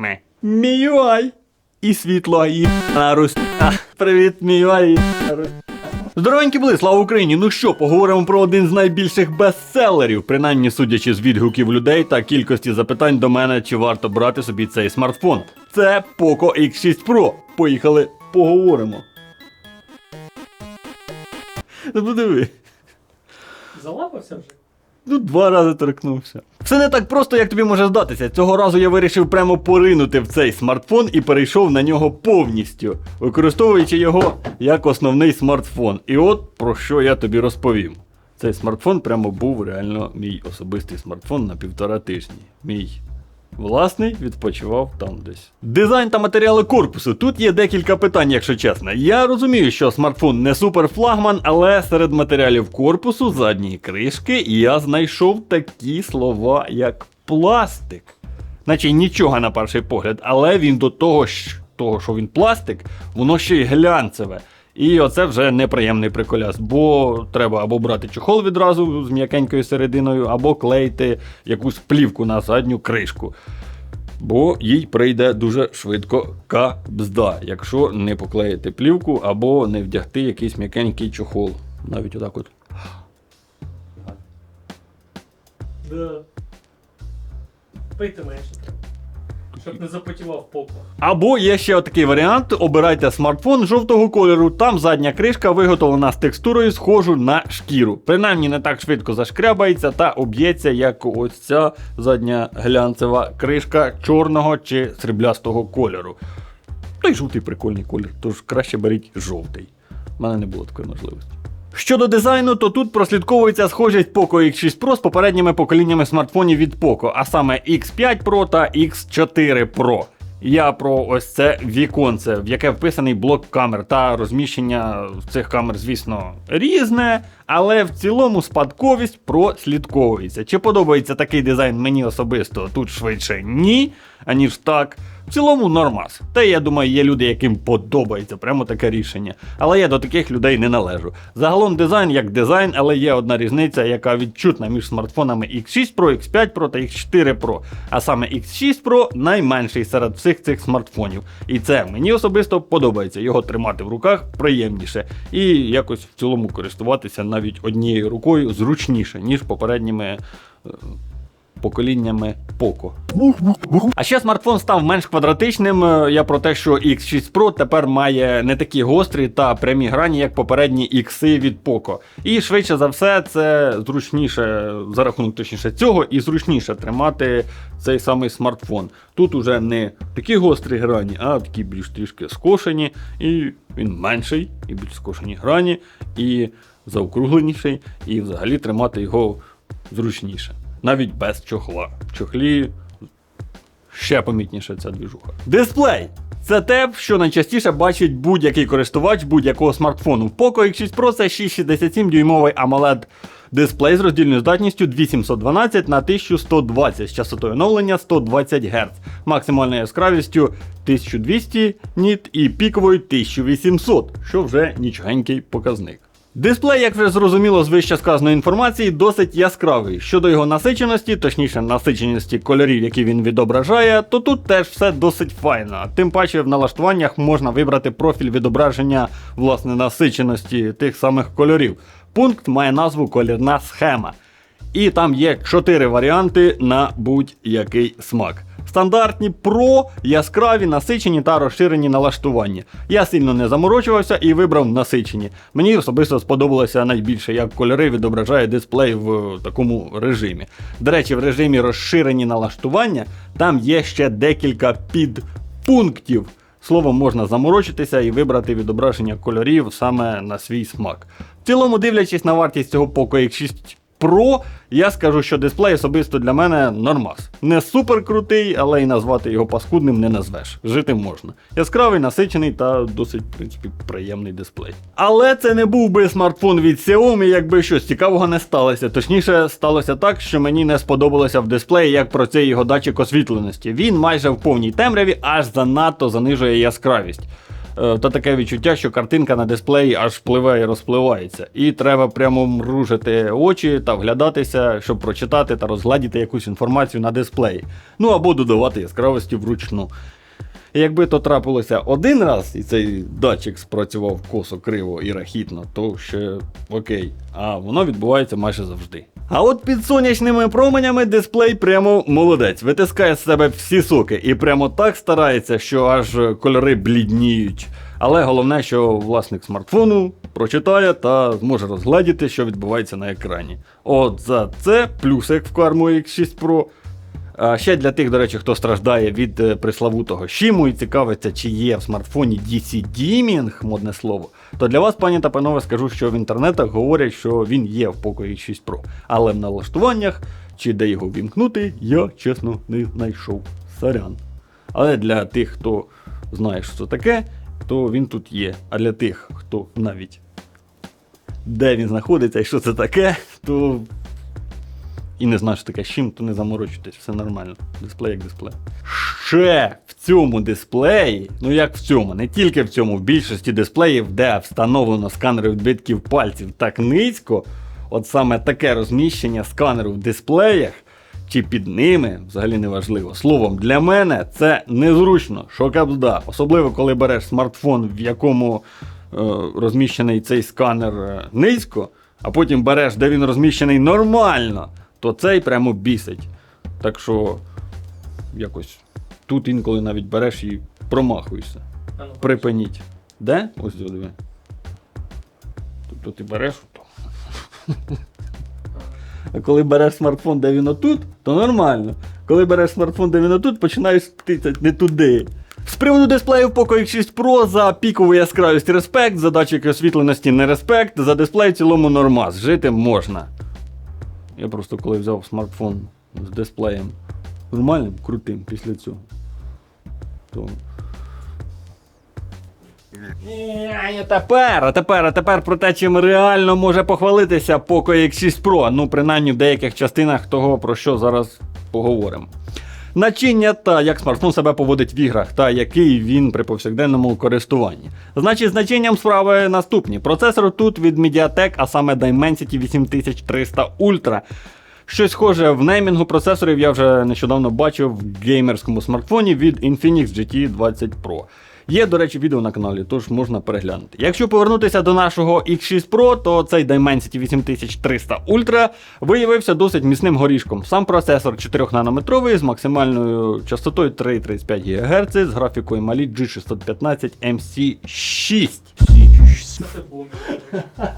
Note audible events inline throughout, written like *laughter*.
Ме. Міюай. І світло, і Рус. А, Привіт, Міюай. Здоровенькі були, слава Україні! Ну що, поговоримо про один з найбільших бестселерів, принаймні судячи з відгуків людей та кількості запитань до мене, чи варто брати собі цей смартфон. Це Poco X6 Pro. Поїхали, поговоримо. Ну подиви. Залапався вже? Ну, два рази торкнувся. Все не так просто, як тобі може здатися. Цього разу я вирішив прямо поринути в цей смартфон і перейшов на нього повністю, використовуючи його як основний смартфон. І от про що я тобі розповім. Цей смартфон прямо був реально мій особистий смартфон на півтора тижні. Мій власний відпочивав там десь. Дизайн та матеріали корпусу. Тут є декілька питань, якщо чесно. Я розумію, що смартфон не суперфлагман, але серед матеріалів корпусу задньої кришки я знайшов такі слова, як пластик. Наче нічого на перший погляд, але він до того, ж- того, що він пластик, воно ще й глянцеве. І оце вже неприємний приколяс, бо треба або брати чохол відразу з м'якенькою серединою, або клеїти якусь плівку на задню кришку. Бо їй прийде дуже швидко кабзда, якщо не поклеїти плівку або не вдягти якийсь м'якенький чохол. Навіть отак от. Да. Пити менше. Щоб не запотівав попу. Або є ще отакий варіант: обирайте смартфон жовтого кольору, там задня кришка виготовлена з текстурою, схожу на шкіру. Принаймні не так швидко зашкрябається та об'ється, як ось ця задня глянцева кришка чорного чи сріблястого кольору. Та й жовтий прикольний колір, тож краще беріть жовтий. У мене не було такої можливості. Щодо дизайну, то тут прослідковується схожість Poco X6 Pro з попередніми поколіннями смартфонів від Poco, а саме X5 Pro та X4 Pro. Я про ось це віконце, в яке вписаний блок камер та розміщення цих камер, звісно, різне, але в цілому спадковість прослідковується. Чи подобається такий дизайн мені особисто тут швидше ні, аніж так. В цілому нормас. Та я думаю, є люди, яким подобається прямо таке рішення. Але я до таких людей не належу. Загалом дизайн як дизайн, але є одна різниця, яка відчутна між смартфонами X6 Pro, X5 Pro та X4 Pro. А саме X6 Pro найменший серед всіх цих смартфонів. І це мені особисто подобається. Його тримати в руках приємніше. І якось в цілому користуватися навіть однією рукою зручніше, ніж попередніми. Поколіннями Poco. А ще смартфон став менш квадратичним. Е, Я про те, що X6 Pro тепер має не такі гострі та прямі грані, як попередні X від Poco. І швидше за все, це зручніше за рахунок точніше цього, і зручніше тримати цей самий смартфон. Тут уже не такі гострі грані, а такі більш трішки скошені, і він менший, і більш скошені грані, і заокругленіший, і взагалі тримати його зручніше. Навіть без чохла. В чохлі ще помітніше ця двіжуха. Дисплей! Це те, що найчастіше бачить будь-який користувач будь-якого смартфону. В Poco X6 Pro це 667 дюймовий AMOLED дисплей з роздільною здатністю 2712 на 1120 з частотою оновлення 120 Гц, максимальною яскравістю 1200 ніт і піковою 1800, що вже нічогенький показник. Дисплей, як вже зрозуміло з вище сказаної інформації, досить яскравий. Щодо його насиченості, точніше насиченості кольорів, які він відображає, то тут теж все досить файно. Тим паче в налаштуваннях можна вибрати профіль відображення власне насиченості тих самих кольорів. Пункт має назву колірна схема. І там є чотири варіанти на будь-який смак. Стандартні про, яскраві, насичені та розширені налаштування. Я сильно не заморочувався і вибрав насичені. Мені особисто сподобалося найбільше, як кольори відображає дисплей в такому режимі. До речі, в режимі розширені налаштування там є ще декілька підпунктів. Словом, можна заморочитися і вибрати відображення кольорів саме на свій смак. В цілому, дивлячись на вартість цього Poco X6 Pro, я скажу, що дисплей особисто для мене нормас. Не супер крутий, але й назвати його паскудним не назвеш. Жити можна. Яскравий, насичений та досить, в принципі, приємний дисплей. Але це не був би смартфон від Xiaomi, якби щось цікавого не сталося. Точніше, сталося так, що мені не сподобалося в дисплеї, як про цей його датчик освітленості. Він майже в повній темряві аж занадто занижує яскравість. Е, та таке відчуття, що картинка на дисплеї аж впливає і розпливається. І треба прямо мружити очі та вглядатися, щоб прочитати та розгладіти якусь інформацію на дисплеї. Ну або додавати яскравості вручну. Якби то трапилося один раз, і цей датчик спрацював косо, криво і рахітно, то ще окей. А воно відбувається майже завжди. А от під сонячними променями дисплей прямо молодець, витискає з себе всі соки і прямо так старається, що аж кольори блідніють. Але головне, що власник смартфону прочитає та зможе розгледіти, що відбувається на екрані. От за це плюсик в карму X6 Pro. Ще для тих, до речі, хто страждає від е, приславутого шіму і цікавиться, чи є в смартфоні DC Dimming, модне слово, то для вас, пані та панове, скажу, що в інтернетах говорять, що він є в Poco X6 Pro. Але в налаштуваннях, чи де його вімкнути, я чесно не знайшов. Сорян. Але для тих, хто знає, що це таке, то він тут є. А для тих, хто навіть де він знаходиться і що це таке, то і не знаю, що таке щим, то не заморочуйтесь, все нормально. Дисплей як дисплей. Ще в цьому дисплеї, ну як в цьому, не тільки в цьому, в більшості дисплеїв, де встановлено сканери відбитків пальців так низько, от саме таке розміщення сканеру в дисплеях. Чи під ними, взагалі не важливо. Словом, для мене це незручно, що кабзда. Особливо, коли береш смартфон, в якому е, розміщений цей сканер е, низько, а потім береш, де він розміщений нормально, то цей прямо бісить. Так що якось тут інколи навіть береш і промахуєшся. Ну, Припиніть. Де? Ось диви. Тобто ти береш. А коли береш смартфон, де він отут, то нормально. Коли береш смартфон, де він отут, починаєш тицяти не туди. З приводу дисплею в Poco X6 Pro за пікову яскравість респект, за датчики освітленості не респект, за дисплей в цілому нормас. Жити можна. Я просто коли взяв смартфон з дисплеєм нормальним, крутим після цього. То а тепер, а тепер, а тепер про те, чим реально може похвалитися Poco X6 Pro, ну принаймні в деяких частинах того, про що зараз поговоримо. Начиння та як смартфон себе поводить в іграх, та який він при повсякденному користуванні. Значить, з начинням справи наступні. Процесор тут від MediaTek, а саме Dimensity 8300 Ultra. Щось схоже в неймінгу процесорів я вже нещодавно бачив в геймерському смартфоні від Infinix GT 20 Pro. Є, до речі, відео на каналі, тож можна переглянути. Якщо повернутися до нашого X6 Pro, то цей Dimensity 8300 Ultra виявився досить міцним горішком. Сам процесор 4-нанометровий з максимальною частотою 3,35 ГГц з графікою Mali G615 MC6.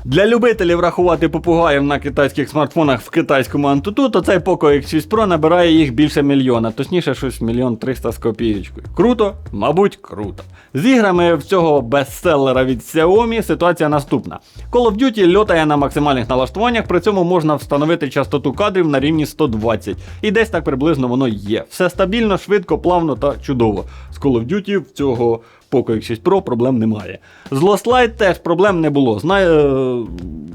Для любителів рахувати попугаїв на китайських смартфонах в китайському антуту, то цей Poco X6 Pro набирає їх більше мільйона, точніше, щось мільйон триста з копієчкою. Круто? Мабуть, круто. З іграми в цього бестселера від Xiaomi ситуація наступна. Call of Duty льотає на максимальних налаштуваннях, при цьому можна встановити частоту кадрів на рівні 120. І десь так приблизно воно є. Все стабільно, швидко, плавно та чудово. З Call of Duty в цього Poco X6 Pro проблем немає. З Lost Light теж проблем не було. Знає, е,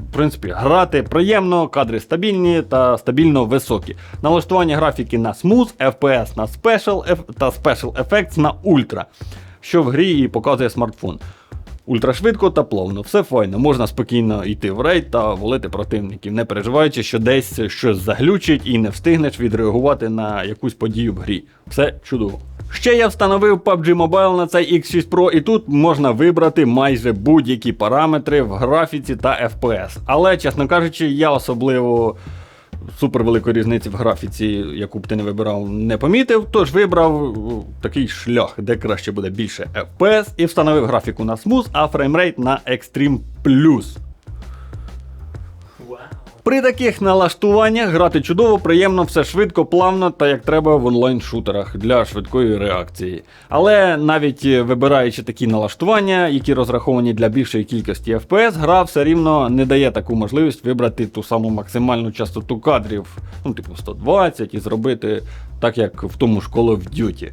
в принципі, грати приємно, кадри стабільні та стабільно високі. Налаштування графіки на Smooth, FPS на Special та Special Effects на Ultra, що в грі і показує смартфон. Ультрашвидко та плавно, все файно, можна спокійно йти в рейд та волити противників, не переживаючи, що десь щось заглючить і не встигнеш відреагувати на якусь подію в грі. Все чудово. Ще я встановив PUBG Mobile на цей X6 Pro, і тут можна вибрати майже будь-які параметри в графіці та FPS. Але, чесно кажучи, я особливо супер великої різниці в графіці, яку б ти не вибирав, не помітив. Тож вибрав такий шлях, де краще буде більше FPS, і встановив графіку на Smooth, а фреймрейт на Extreme Plus. При таких налаштуваннях грати чудово, приємно, все швидко, плавно та як треба в онлайн-шутерах для швидкої реакції. Але навіть е, вибираючи такі налаштування, які розраховані для більшої кількості FPS, гра все рівно не дає таку можливість вибрати ту саму максимальну частоту кадрів, ну типу 120, і зробити так, як в тому ж Call of Duty.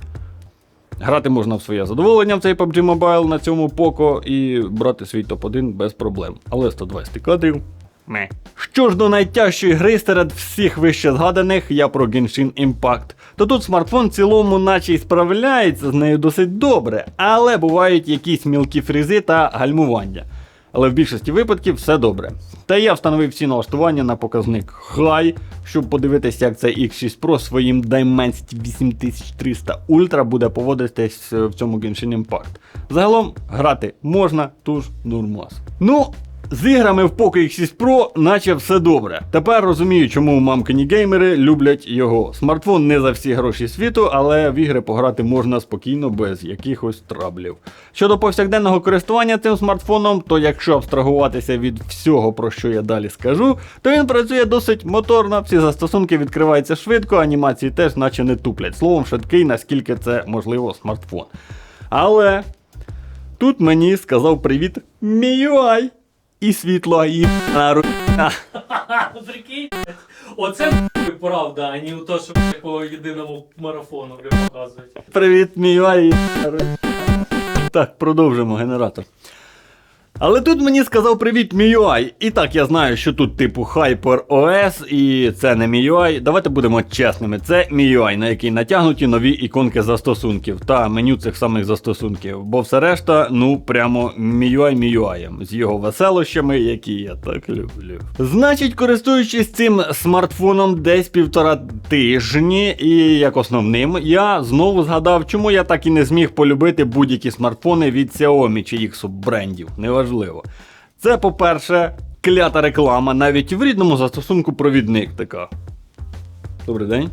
Грати можна в своє задоволення в цей PUBG Mobile на цьому Poco і брати свій топ-1 без проблем. Але 120 кадрів Ме. Що ж до найтяжчої гри серед всіх вище згаданих, я про Genshin Impact. То тут смартфон в цілому наче й справляється з нею досить добре, але бувають якісь мілкі фрізи та гальмування. Але в більшості випадків все добре. Та я встановив всі налаштування на показник High, щоб подивитися, як цей X6 Pro своїм Dimensity 8300 Ultra буде поводитись е, в цьому Genshin Impact. Загалом грати можна, тож нормас. Ну, з іграми в Poco X6 Pro наче все добре. Тепер розумію, чому мамкині геймери люблять його. Смартфон не за всі гроші світу, але в ігри пограти можна спокійно без якихось траблів. Щодо повсякденного користування цим смартфоном, то якщо абстрагуватися від всього, про що я далі скажу, то він працює досить моторно, всі застосунки відкриваються швидко, анімації теж наче не туплять. Словом, швидкий, наскільки це можливо смартфон. Але тут мені сказав привіт MIUI і світло і на *laughs* прикинь. Оце правда, а не то, що такого єдиному марафону показують. Привіт, MIUI. Так, продовжимо генератор. Але тут мені сказав привіт MIUI. І так, я знаю, що тут типу HyperOS і це не MIUI. Давайте будемо чесними. Це MIUI, на який натягнуті нові іконки застосунків та меню цих самих застосунків. Бо все решта, ну прямо MIUI MIUI, з його веселощами, які я так люблю. Значить, користуючись цим смартфоном десь півтора тижні, і як основним, я знову згадав, чому я так і не зміг полюбити будь-які смартфони від Xiaomi чи їх суббрендів. Неважливо. Це, по-перше, клята реклама, навіть в рідному застосунку провідник така. Добрий день.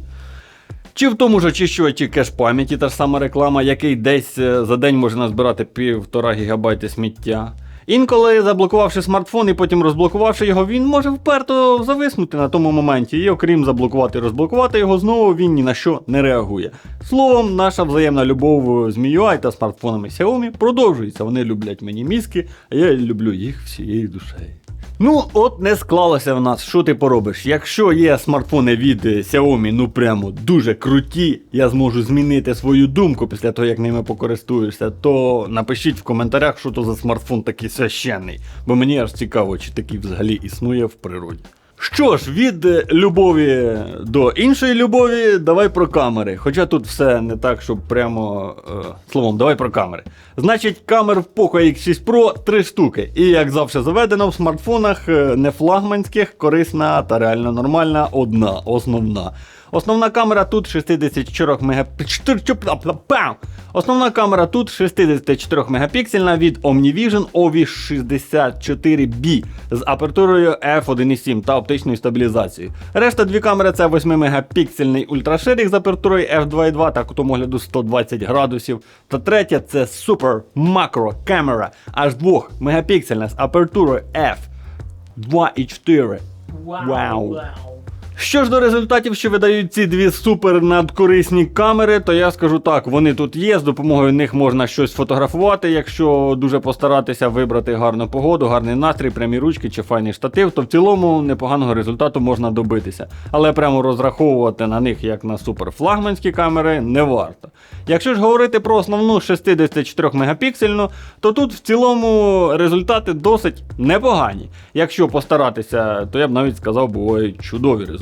Чи в тому ж очищувачі кеш пам'яті та ж сама реклама, який десь е, за день може назбирати півтора гігабайти сміття. Інколи, заблокувавши смартфон і потім розблокувавши його, він може вперто зависнути на тому моменті. І окрім заблокувати і розблокувати його, знову він ні на що не реагує. Словом, наша взаємна любов з MIUI та смартфонами Xiaomi продовжується. Вони люблять мені мізки, а я люблю їх всією душею. Ну, от не склалося в нас, що ти поробиш. Якщо є смартфони від Xiaomi, ну прямо дуже круті, я зможу змінити свою думку після того, як ними покористуєшся, то напишіть в коментарях, що то за смартфон такий священний. Бо мені аж цікаво, чи такий взагалі існує в природі. Що ж, від е, любові до іншої любові, давай про камери. Хоча тут все не так, щоб прямо. Е, словом, давай про камери. Значить, камер в Poco X6 Pro 3 штуки. І як завжди заведено в смартфонах е, не флагманських, корисна та реально нормальна одна, основна. Основна камера тут 64 мегапіксельна. Основна камера тут 64 мегапіксельна від Omnivision OV64B з апертурою f1.7 та оптичною стабілізацією. Решта дві камери це 8 мегапіксельний ультраширик з апертурою f2.2 та кутом огляду 120 градусів. Та третя це Super Macro камера аж 2 мегапіксельна з апертурою f2.4. Вау. Що ж до результатів, що видають ці дві супер надкорисні камери, то я скажу так, вони тут є, з допомогою них можна щось фотографувати, якщо дуже постаратися вибрати гарну погоду, гарний настрій, прямі ручки чи файний штатив, то в цілому непоганого результату можна добитися. Але прямо розраховувати на них як на суперфлагманські камери не варто. Якщо ж говорити про основну 64 мегапіксельну, то тут в цілому результати досить непогані. Якщо постаратися, то я б навіть сказав, бувають чудові результати.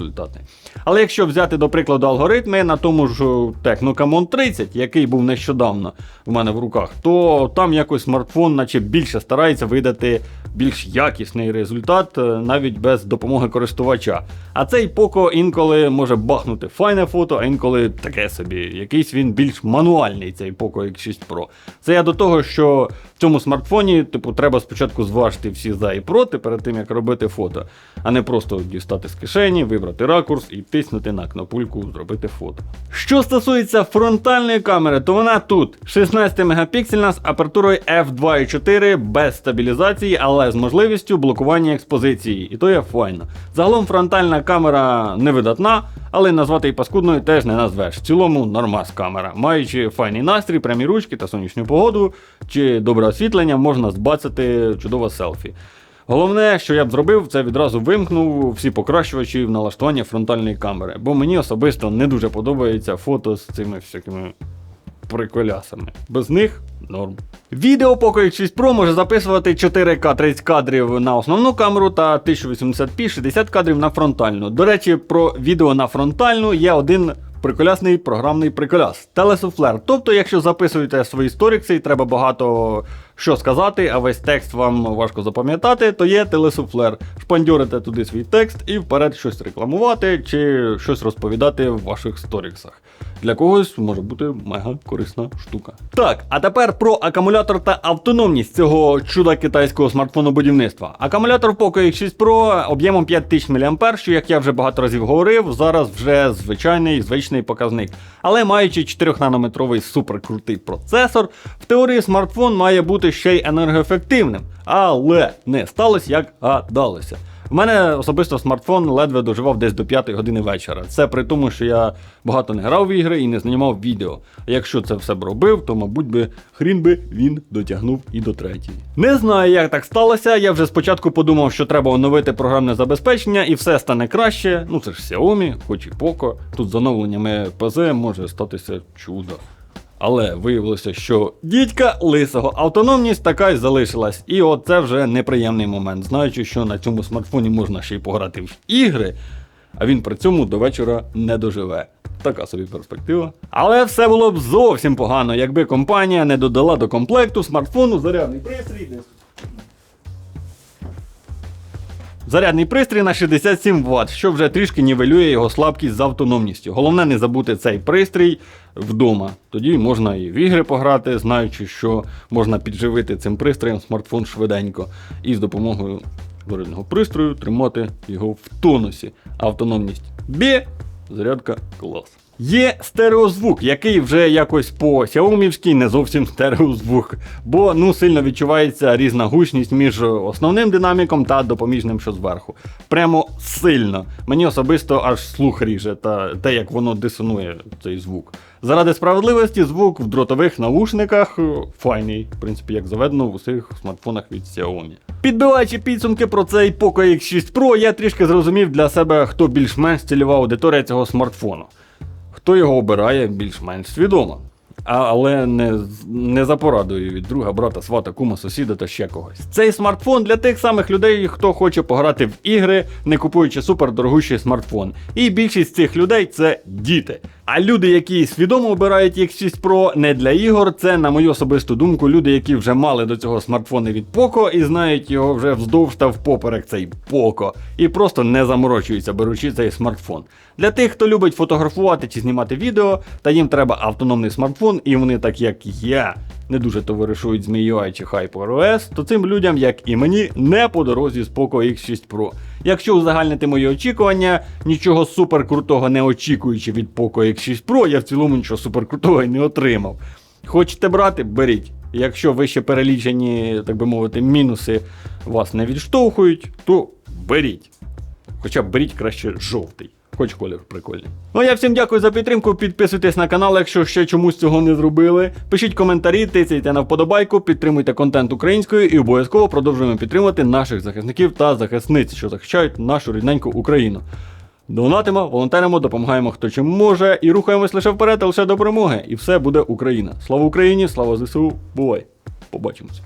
Але якщо взяти до прикладу алгоритми на тому ж Technocamon 30, який був нещодавно в мене в руках, то там якось смартфон, наче більше старається видати більш якісний результат, е, навіть без допомоги користувача. А цей Poco інколи може бахнути файне фото, а інколи таке собі. Якийсь він більш мануальний, цей Poco X6 Pro. Це я до того, що в цьому смартфоні, типу, треба спочатку зважити всі за і проти перед тим, як робити фото, а не просто дістати з кишені, вибрати ракурс і тиснути на кнопульку зробити фото. Що стосується фронтальної камери, то вона тут 16 мегапіксельна з апертурою f2.4 без стабілізації, але з можливістю блокування експозиції. І то є файно. Загалом фронтальна камера невидатна, але назвати її паскудною теж не назвеш. В цілому нормас камера. Маючи файний настрій, прямі ручки та сонячну погоду чи добре освітлення, можна збацати чудове селфі. Головне, що я б зробив, це відразу вимкнув всі покращувачі в налаштування фронтальної камери, бо мені особисто не дуже подобається фото з цими всякими приколясами. Без них Норм. Відео Poco X6 Pro може записувати 4К 30 кадрів на основну камеру та 1080p 60 кадрів на фронтальну. До речі, про відео на фронтальну є один приколясний програмний приколяс телесуфлер. Тобто, якщо записуєте свої сторікси і треба багато що сказати, а весь текст вам важко запам'ятати, то є телесуфлер. Шпандьорите туди свій текст і вперед щось рекламувати чи щось розповідати в ваших сторіксах. Для когось може бути мега корисна штука. Так, а тепер про акумулятор та автономність цього чуда китайського смартфону будівництва. Акумулятор Poco X6 Pro об'ємом 5000 мАh, що, як я вже багато разів говорив, зараз вже звичайний звичний показник. Але маючи 4-нанометровий суперкрутий процесор, в теорії смартфон має бути ще й енергоефективним. Але не сталося, як гадалося. В мене особисто смартфон ледве доживав десь до 5 години вечора. Це при тому, що я багато не грав в ігри і не знімав відео. А якщо це все б робив, то мабуть би хрін би він дотягнув і до третьої. Не знаю, як так сталося. Я вже спочатку подумав, що треба оновити програмне забезпечення і все стане краще. Ну це ж Xiaomi, хоч і Poco. Тут з оновленнями ПЗ може статися чудо. Але виявилося, що дідька лисого автономність така й залишилась. І от це вже неприємний момент, знаючи, що на цьому смартфоні можна ще й пограти в ігри, а він при цьому до вечора не доживе. Така собі перспектива. Але все було б зовсім погано, якби компанія не додала до комплекту смартфону зарядний пристрій. Зарядний пристрій на 67 Вт, що вже трішки нівелює його слабкість з автономністю. Головне не забути цей пристрій вдома. Тоді можна і в ігри пограти, знаючи, що можна підживити цим пристроєм смартфон швиденько. І з допомогою зарядного пристрою тримати його в тонусі. Автономність бі зарядка клас. Є стереозвук, який вже якось по сяомівськи не зовсім стереозвук, бо ну сильно відчувається різна гучність між основним динаміком та допоміжним, що зверху. Прямо сильно. Мені особисто аж слух ріже та те, як воно дисонує цей звук. Заради справедливості, звук в дротових наушниках е, файний, в принципі, як заведено в усіх смартфонах від Xiaomi. Підбиваючи підсумки про цей Poco X6 Pro, я трішки зрозумів для себе, хто більш-менш цільова аудиторія цього смартфону. Хто його обирає більш-менш свідомо. Але не, не за порадою від друга, брата, свата, кума, сусіда та ще когось. Цей смартфон для тих самих людей, хто хоче пограти в ігри, не купуючи супердорогущий смартфон. І більшість цих людей це діти. А люди, які свідомо обирають X6 Pro не для ігор, це, на мою особисту думку, люди, які вже мали до цього смартфони від Poco і знають його вже вздовж та впоперек цей Poco. І просто не заморочуються, беручи цей смартфон. Для тих, хто любить фотографувати чи знімати відео, та їм треба автономний смартфон, і вони, так як я, не дуже товаришують з MIUI чи HyperOS, то цим людям, як і мені, не по дорозі з Poco X6 Pro. Якщо узагальнити мої очікування, нічого суперкрутого не очікуючи від Poco X6 Pro, я в цілому нічого суперкрутого і не отримав. Хочете брати, беріть. Якщо вище перелічені, так би мовити, мінуси вас не відштовхують, то беріть. Хоча беріть краще жовтий. Хоч колір прикольний. Ну я всім дякую за підтримку. Підписуйтесь на канал, якщо ще чомусь цього не зробили. Пишіть коментарі, тицяйте на вподобайку, підтримуйте контент українською і обов'язково продовжуємо підтримувати наших захисників та захисниць, що захищають нашу рідненьку Україну. Донатимо, волонтеримо, допомагаємо хто чим може і рухаємось лише вперед, а лише до перемоги. І все буде Україна. Слава Україні, слава ЗСУ, бувай! Побачимось.